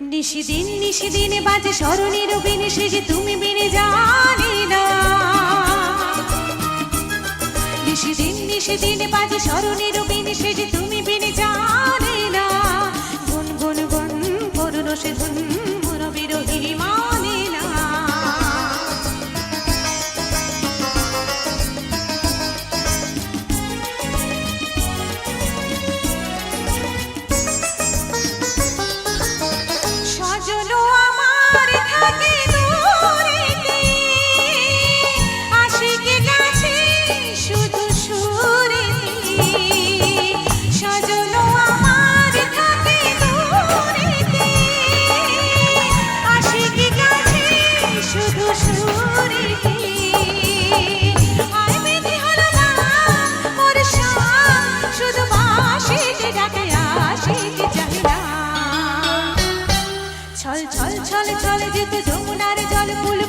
নিশিদিন নিশিদিন বাজে স্মরণের বিনে সে যে তুমি বিনে জানি না। নিশিদিন নিশিদিন বাজে স্মরণের বিনে সে যে তুমি বিনে জানি ছলে ছলে যেতে যমুনার জল ফুল